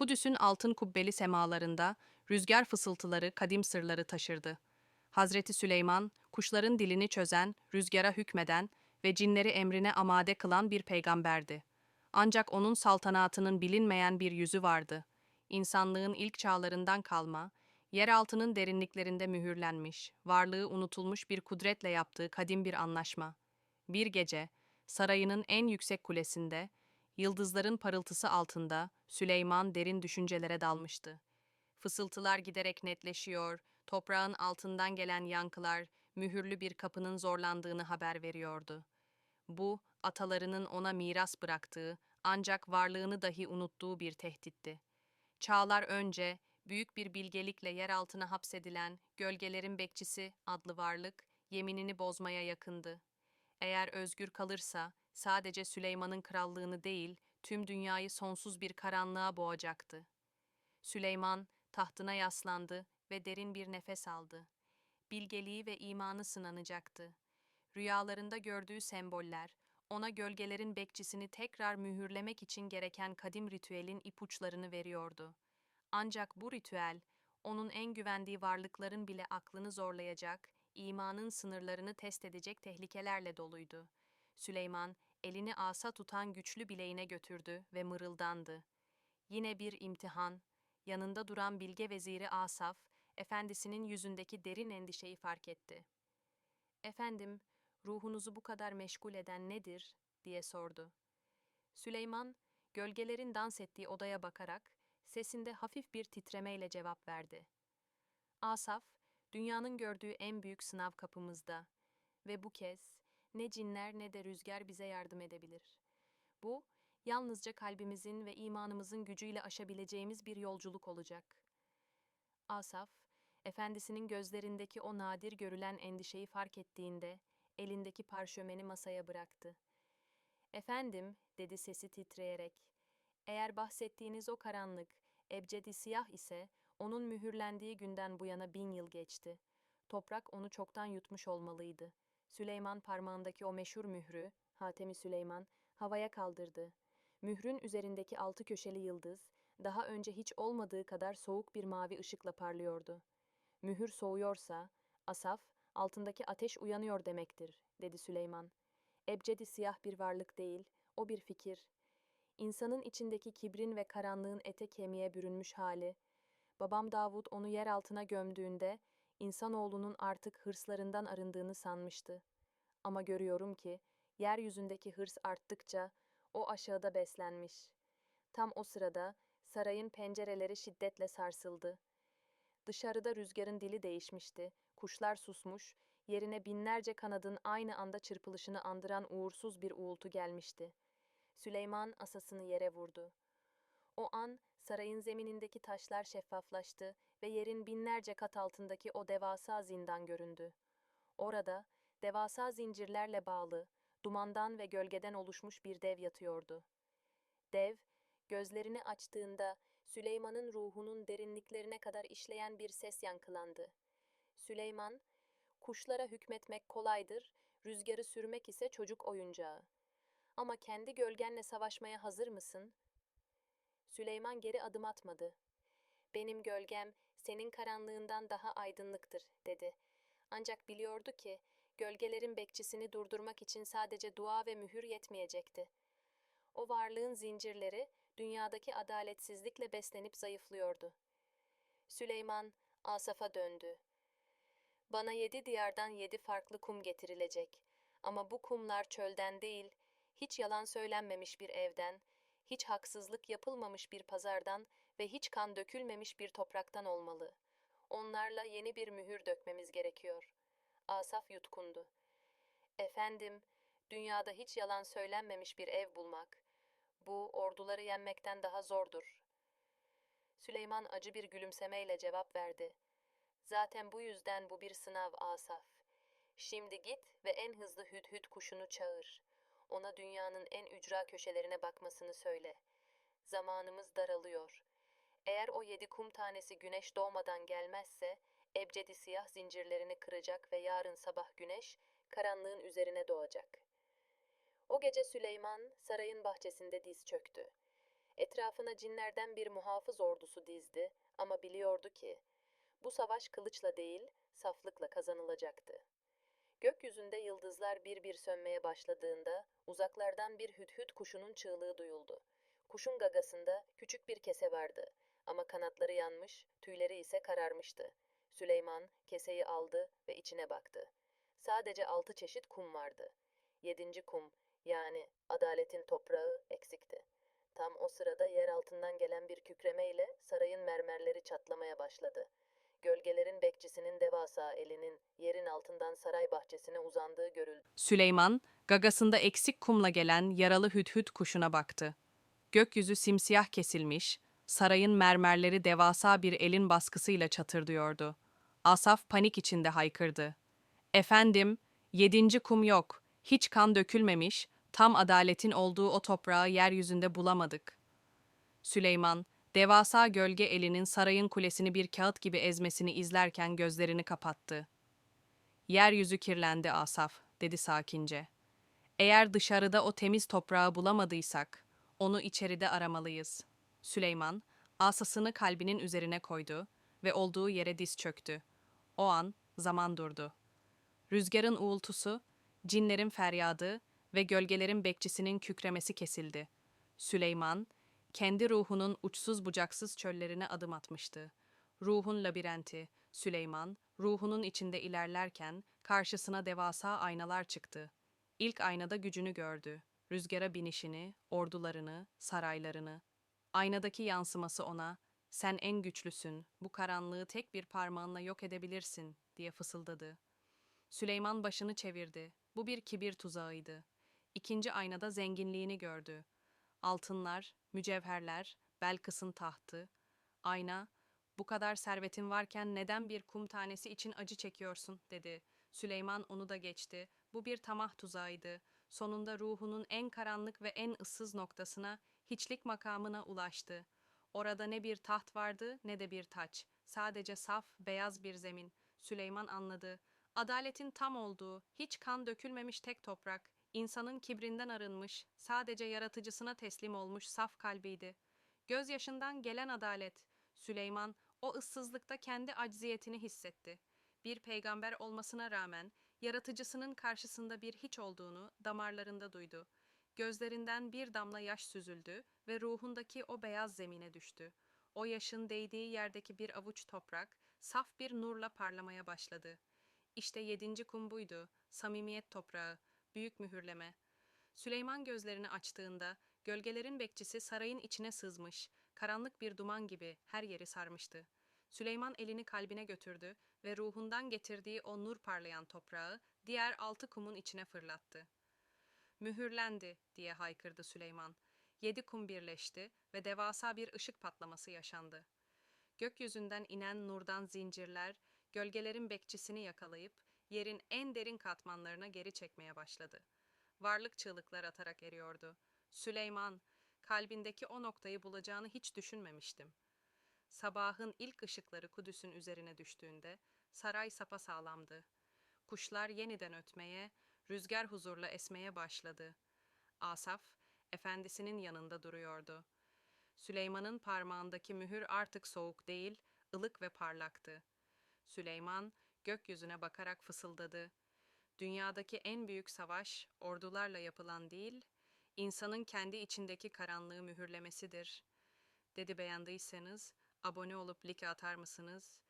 Kudüs'ün altın kubbeli semalarında rüzgar fısıltıları kadim sırları taşırdı. Hazreti Süleyman, kuşların dilini çözen, rüzgara hükmeden ve cinleri emrine amade kılan bir peygamberdi. Ancak onun saltanatının bilinmeyen bir yüzü vardı. İnsanlığın ilk çağlarından kalma, yeraltının derinliklerinde mühürlenmiş, varlığı unutulmuş bir kudretle yaptığı kadim bir anlaşma. Bir gece, sarayının en yüksek kulesinde, yıldızların parıltısı altında Süleyman derin düşüncelere dalmıştı. Fısıltılar giderek netleşiyor, toprağın altından gelen yankılar mühürlü bir kapının zorlandığını haber veriyordu. Bu, atalarının ona miras bıraktığı, ancak varlığını dahi unuttuğu bir tehditti. Çağlar önce, büyük bir bilgelikle yer altına hapsedilen Gölgelerin Bekçisi adlı varlık, yeminini bozmaya yakındı. Eğer özgür kalırsa, sadece Süleyman'ın krallığını değil, tüm dünyayı sonsuz bir karanlığa boğacaktı. Süleyman, tahtına yaslandı ve derin bir nefes aldı. Bilgeliği ve imanı sınanacaktı. Rüyalarında gördüğü semboller, ona gölgelerin bekçisini tekrar mühürlemek için gereken kadim ritüelin ipuçlarını veriyordu. Ancak bu ritüel, onun en güvendiği varlıkların bile aklını zorlayacak, imanın sınırlarını test edecek tehlikelerle doluydu. Süleyman, elini asa tutan güçlü bileğine götürdü ve mırıldandı. Yine bir imtihan, yanında duran bilge veziri Asaf, efendisinin yüzündeki derin endişeyi fark etti. Efendim, ruhunuzu bu kadar meşgul eden nedir? diye sordu. Süleyman, gölgelerin dans ettiği odaya bakarak, sesinde hafif bir titremeyle cevap verdi. Asaf, dünyanın gördüğü en büyük sınav kapımızda ve bu kez ne cinler ne de rüzgar bize yardım edebilir. Bu, yalnızca kalbimizin ve imanımızın gücüyle aşabileceğimiz bir yolculuk olacak. Asaf, efendisinin gözlerindeki o nadir görülen endişeyi fark ettiğinde elindeki parşömeni masaya bıraktı. Efendim, dedi sesi titreyerek. Eğer bahsettiğiniz o karanlık, ebcedi siyah ise, onun mühürlendiği günden bu yana bin yıl geçti. Toprak onu çoktan yutmuş olmalıydı. Süleyman parmağındaki o meşhur mührü, Hatemi Süleyman, havaya kaldırdı. Mührün üzerindeki altı köşeli yıldız, daha önce hiç olmadığı kadar soğuk bir mavi ışıkla parlıyordu. Mühür soğuyorsa, Asaf, altındaki ateş uyanıyor demektir, dedi Süleyman. Ebcedi siyah bir varlık değil, o bir fikir. İnsanın içindeki kibrin ve karanlığın ete kemiğe bürünmüş hali. Babam Davud onu yer altına gömdüğünde, insanoğlunun artık hırslarından arındığını sanmıştı. Ama görüyorum ki, yeryüzündeki hırs arttıkça, o aşağıda beslenmiş. Tam o sırada, sarayın pencereleri şiddetle sarsıldı. Dışarıda rüzgarın dili değişmişti, kuşlar susmuş, yerine binlerce kanadın aynı anda çırpılışını andıran uğursuz bir uğultu gelmişti. Süleyman asasını yere vurdu. O an sarayın zeminindeki taşlar şeffaflaştı ve yerin binlerce kat altındaki o devasa zindan göründü. Orada devasa zincirlerle bağlı, dumandan ve gölgeden oluşmuş bir dev yatıyordu. Dev, gözlerini açtığında Süleyman'ın ruhunun derinliklerine kadar işleyen bir ses yankılandı. Süleyman, kuşlara hükmetmek kolaydır, rüzgarı sürmek ise çocuk oyuncağı. Ama kendi gölgenle savaşmaya hazır mısın? Süleyman geri adım atmadı. Benim gölgem senin karanlığından daha aydınlıktır, dedi. Ancak biliyordu ki gölgelerin bekçisini durdurmak için sadece dua ve mühür yetmeyecekti. O varlığın zincirleri dünyadaki adaletsizlikle beslenip zayıflıyordu. Süleyman Asaf'a döndü. Bana yedi diyardan yedi farklı kum getirilecek. Ama bu kumlar çölden değil, hiç yalan söylenmemiş bir evden, hiç haksızlık yapılmamış bir pazardan ve hiç kan dökülmemiş bir topraktan olmalı. Onlarla yeni bir mühür dökmemiz gerekiyor. Asaf yutkundu. Efendim, dünyada hiç yalan söylenmemiş bir ev bulmak, bu orduları yenmekten daha zordur. Süleyman acı bir gülümsemeyle cevap verdi. Zaten bu yüzden bu bir sınav Asaf. Şimdi git ve en hızlı hüdhüd kuşunu çağır. Ona dünyanın en ücra köşelerine bakmasını söyle. Zamanımız daralıyor. Eğer o yedi kum tanesi güneş doğmadan gelmezse, ebcedi siyah zincirlerini kıracak ve yarın sabah güneş, karanlığın üzerine doğacak. O gece Süleyman sarayın bahçesinde diz çöktü. Etrafına cinlerden bir muhafız ordusu dizdi ama biliyordu ki bu savaş kılıçla değil, saflıkla kazanılacaktı. Gökyüzünde yıldızlar bir bir sönmeye başladığında uzaklardan bir hüdhüd kuşunun çığlığı duyuldu. Kuşun gagasında küçük bir kese vardı ama kanatları yanmış, tüyleri ise kararmıştı. Süleyman keseyi aldı ve içine baktı. Sadece altı çeşit kum vardı. Yedinci kum, yani adaletin toprağı eksikti. Tam o sırada yer altından gelen bir kükremeyle sarayın mermerleri çatlamaya başladı. Gölgelerin bekçisinin devasa elinin yerin altından saray bahçesine uzandığı görüldü. Süleyman, gagasında eksik kumla gelen yaralı hüdhüd kuşuna baktı. Gökyüzü simsiyah kesilmiş, sarayın mermerleri devasa bir elin baskısıyla çatırdıyordu. Asaf panik içinde haykırdı. Efendim, yedinci kum yok, hiç kan dökülmemiş, tam adaletin olduğu o toprağı yeryüzünde bulamadık. Süleyman, devasa gölge elinin sarayın kulesini bir kağıt gibi ezmesini izlerken gözlerini kapattı. Yeryüzü kirlendi Asaf, dedi sakince. Eğer dışarıda o temiz toprağı bulamadıysak, onu içeride aramalıyız. Süleyman, asasını kalbinin üzerine koydu ve olduğu yere diz çöktü. O an zaman durdu. Rüzgarın uğultusu, cinlerin feryadı ve gölgelerin bekçisinin kükremesi kesildi. Süleyman, kendi ruhunun uçsuz bucaksız çöllerine adım atmıştı. Ruhun labirenti, Süleyman, ruhunun içinde ilerlerken karşısına devasa aynalar çıktı. İlk aynada gücünü gördü. Rüzgara binişini, ordularını, saraylarını. Aynadaki yansıması ona, sen en güçlüsün, bu karanlığı tek bir parmağınla yok edebilirsin, diye fısıldadı. Süleyman başını çevirdi. Bu bir kibir tuzağıydı. İkinci aynada zenginliğini gördü. Altınlar, mücevherler, Belkıs'ın tahtı. Ayna, bu kadar servetin varken neden bir kum tanesi için acı çekiyorsun, dedi. Süleyman onu da geçti. Bu bir tamah tuzağıydı. Sonunda ruhunun en karanlık ve en ıssız noktasına, hiçlik makamına ulaştı. Orada ne bir taht vardı ne de bir taç. Sadece saf, beyaz bir zemin. Süleyman anladı. Adaletin tam olduğu, hiç kan dökülmemiş tek toprak, insanın kibrinden arınmış, sadece yaratıcısına teslim olmuş saf kalbiydi. Gözyaşından gelen adalet. Süleyman o ıssızlıkta kendi acziyetini hissetti. Bir peygamber olmasına rağmen yaratıcısının karşısında bir hiç olduğunu damarlarında duydu. Gözlerinden bir damla yaş süzüldü ve ruhundaki o beyaz zemine düştü. O yaşın değdiği yerdeki bir avuç toprak saf bir nurla parlamaya başladı. İşte yedinci kum buydu, samimiyet toprağı, büyük mühürleme. Süleyman gözlerini açtığında gölgelerin bekçisi sarayın içine sızmış, karanlık bir duman gibi her yeri sarmıştı. Süleyman elini kalbine götürdü ve ruhundan getirdiği o nur parlayan toprağı diğer altı kumun içine fırlattı. Mühürlendi diye haykırdı Süleyman. Yedi kum birleşti ve devasa bir ışık patlaması yaşandı. Gökyüzünden inen nurdan zincirler, gölgelerin bekçisini yakalayıp yerin en derin katmanlarına geri çekmeye başladı. Varlık çığlıklar atarak eriyordu. Süleyman, kalbindeki o noktayı bulacağını hiç düşünmemiştim. Sabahın ilk ışıkları Kudüs'ün üzerine düştüğünde saray sapasağlamdı. Kuşlar yeniden ötmeye, rüzgar huzurla esmeye başladı. Asaf, efendisinin yanında duruyordu. Süleyman'ın parmağındaki mühür artık soğuk değil, ılık ve parlaktı. Süleyman gökyüzüne bakarak fısıldadı. Dünyadaki en büyük savaş ordularla yapılan değil, insanın kendi içindeki karanlığı mühürlemesidir. Dedi beğendiyseniz abone olup like atar mısınız?